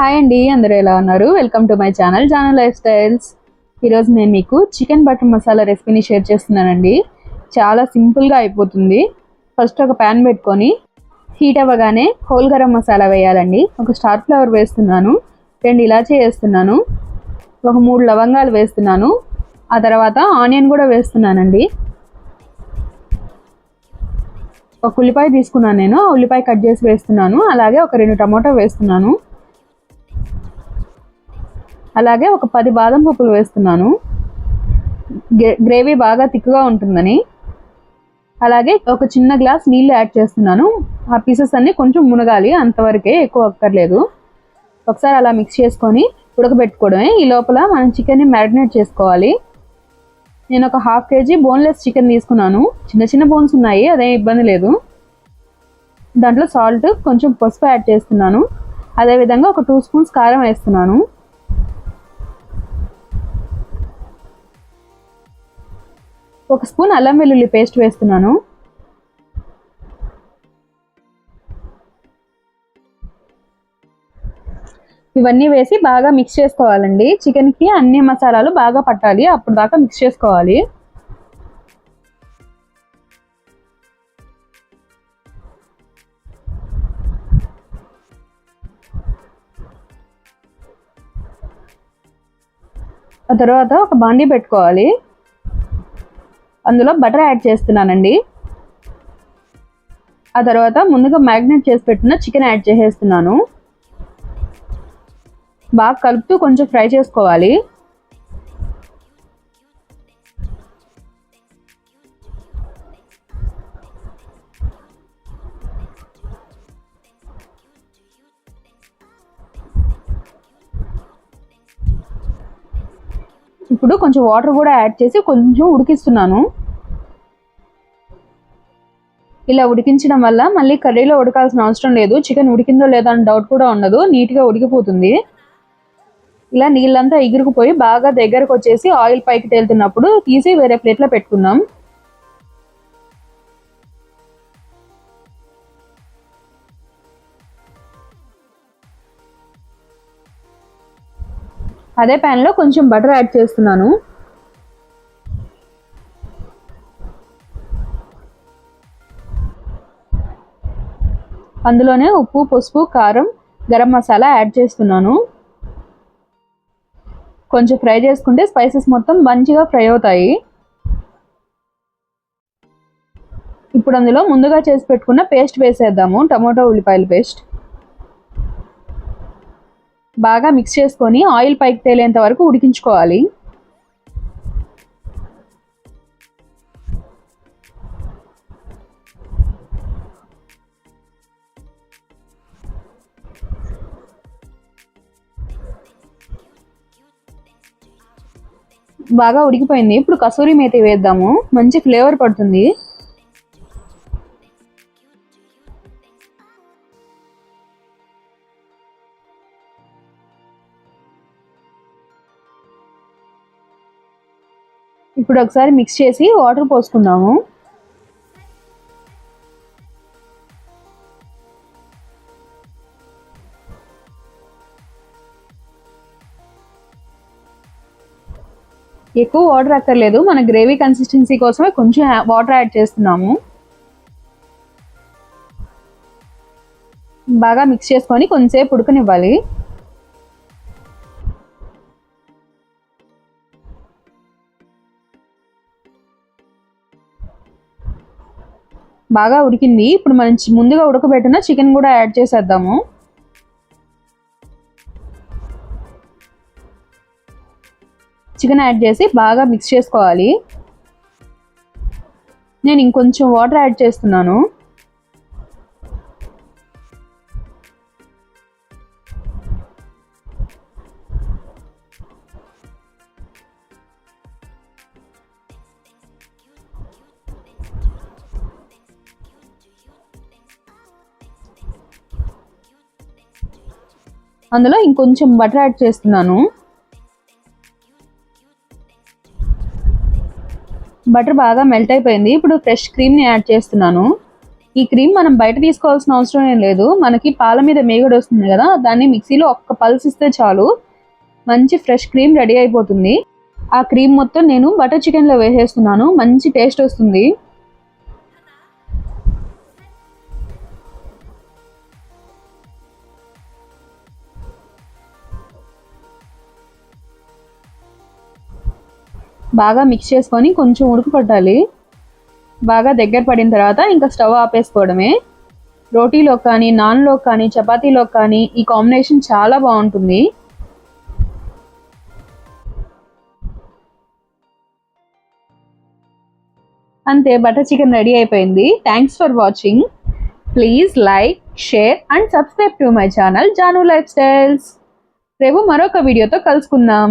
Hi అండి అందరూ ఎలా ఉన్నారు? Welcome to my channel Janu life styles ఈరోజు నేను మీకు చికెన్ బటర్ మసాలా రెసిపీని షేర్ చేస్తున్నానండి. చాలా సింపుల్గా అయిపోతుంది. ఫస్ట్ ఒక ప్యాన్ పెట్టుకొని హీట్ అవ్వగానే హోల్ గరం మసాలా వేయాలండి. ఒక స్టార్ ఫ్లవర్ వేస్తున్నాను రెండు ఇలాచీ వేస్తున్నాను ఒక మూడు లవంగాలు వేస్తున్నాను ఆ తర్వాత ఆనియన్ కూడా వేస్తున్నానండి. ఒక ఉల్లిపాయ తీసుకున్నాను నేను ఆ ఉల్లిపాయ కట్ చేసి వేస్తున్నాను అలాగే ఒక రెండు టమాటో వేస్తున్నాను. అలాగే ఒక పది బాదం పప్పులు వేస్తున్నాను. గ్రేవీ బాగా తిక్కుగా ఉంటుందని. అలాగే ఒక చిన్న గ్లాస్ నీళ్ళు యాడ్ చేస్తున్నాను. ఆ పీసెస్ అన్నీ కొంచెం మునగాలి అంతవరకే ఎక్కువ అక్కర్లేదు. ఒకసారి అలా మిక్స్ చేసుకొని ఉడకబెట్టుకోవడమే. ఈ లోపల మనం చికెన్ని మ్యారినేట్ చేసుకోవాలి. నేను ఒక హాఫ్ కేజీ బోన్లెస్ చికెన్ తీసుకున్నాను. చిన్న చిన్న బోన్స్ ఉన్నాయి అదేం ఇబ్బంది లేదు. దాంట్లో సాల్ట్ కొంచెం పసుపు యాడ్ చేస్తున్నాను. అదేవిధంగా ఒక టూ స్పూన్స్ కారం వేస్తున్నాను. ఒక స్పూన్ అల్లం వెల్లుల్లి పేస్ట్ వేస్తున్నాను. ఇవన్నీ వేసి బాగా మిక్స్ చేసుకోవాలండి. చికెన్కి అన్ని మసాలాలు బాగా పట్టాలి. అప్పుడు దాకా మిక్స్ చేసుకోవాలి. ఆ తర్వాత ఒక బాండీ పెట్టుకోవాలి. అందులో బటర్ యాడ్ చేస్తున్నానండి. ఆ తర్వాత ముందుగా మ్యాగ్నేట్ చేసి పెట్టిన చికెన్ యాడ్ చేసేస్తున్నాను. బాగా కలుపుతూ కొంచెం ఫ్రై చేసుకోవాలి. ఇప్పుడు కొంచెం వాటర్ కూడా యాడ్ చేసి కొంచెం ఉడికిస్తున్నాను. ఇలా ఉడికించడం వల్ల మళ్ళీ కర్రీలో ఉడకాల్సిన అవసరం లేదు. చికెన్ ఉడికిందో లేదో అని డౌట్ కూడా ఉండదు. నీట్గా ఉడికిపోతుంది. ఇలా నీళ్ళంతా ఎగురుకుపోయి బాగా దగ్గరకు వచ్చేసి ఆయిల్ పైకి తేలుతున్నప్పుడు తీసి వేరే ప్లేట్లో పెట్టుకుందాం. అదే ప్యాన్లో కొంచెం బటర్ యాడ్ చేస్తున్నాను. అందులోనే ఉప్పు పసుపు కారం గరం మసాలా యాడ్ చేస్తున్నాను. కొంచెం ఫ్రై చేసుకుంటే స్పైసెస్ మొత్తం మంచిగా ఫ్రై అవుతాయి. ఇప్పుడు అందులో ముందుగా చేసి పెట్టుకున్న పేస్ట్ వేసేద్దాము టమోటా ఉల్లిపాయల పేస్ట్. బాగా మిక్స్ చేసుకొని ఆయిల్ పైకి తేలేంత వరకు ఉడికించుకోవాలి. బాగా ఉడికిపోయింది. ఇప్పుడు కసూరి మేతి వేద్దాము. మంచి ఫ్లేవర్ పడుతుంది. ఇప్పుడు ఒకసారి మిక్స్ చేసి వాటర్ పోసుకుందాము. ఎక్కువ వాటర్ అక్కర్లేదు. మన గ్రేవీ కన్సిస్టెన్సీ కోసమే కొంచెం వాటర్ యాడ్ చేస్తున్నాము. బాగా మిక్స్ చేసుకొని కొంచెంసేపు ఉడకనివ్వాలి. బాగా ఉడికింది. ఇప్పుడు మనం ముందుగా ఉడకబెట్టిన చికెన్ కూడా యాడ్ చేసేద్దాము. చికెన్ యాడ్ చేసి బాగా మిక్స్ చేసుకోవాలి. నేను ఇంకొంచెం వాటర్ యాడ్ చేస్తున్నాను. అందులో ఇంకొంచెం బటర్ యాడ్ చేస్తున్నాను. బటర్ బాగా మెల్ట్ అయిపోయింది. ఇప్పుడు ఫ్రెష్ క్రీమ్ని యాడ్ చేస్తున్నాను. ఈ క్రీమ్ మనం బయట తీసుకోవాల్సిన అవసరం ఏం లేదు. మనకి పాల మీద మేగడ వస్తుంది కదా దాన్ని మిక్సీలో ఒక్క పల్స్ ఇస్తే చాలు. మంచి ఫ్రెష్ క్రీమ్ రెడీ అయిపోతుంది. ఆ క్రీమ్ మొత్తం నేను బటర్ చికెన్లో వేసేస్తున్నాను. మంచి టేస్ట్ వస్తుంది. బాగా మిక్స్ చేసుకొని కొంచెం ఉడుకు పట్టాలి బాగా దగ్గర పడిన తర్వాత ఇంకా స్టవ్ ఆపేసుకోవడమే. రోటీలో కానీ నాన్లో కానీ చపాతీలో కానీ ఈ కాంబినేషన్ చాలా బాగుంటుంది. అంతే బటర్ చికెన్ రెడీ అయిపోయింది. Thanks for watching please like share and subscribe to my channel Janu life styles రేపు మరొక వీడియోతో కలుసుకుందాం.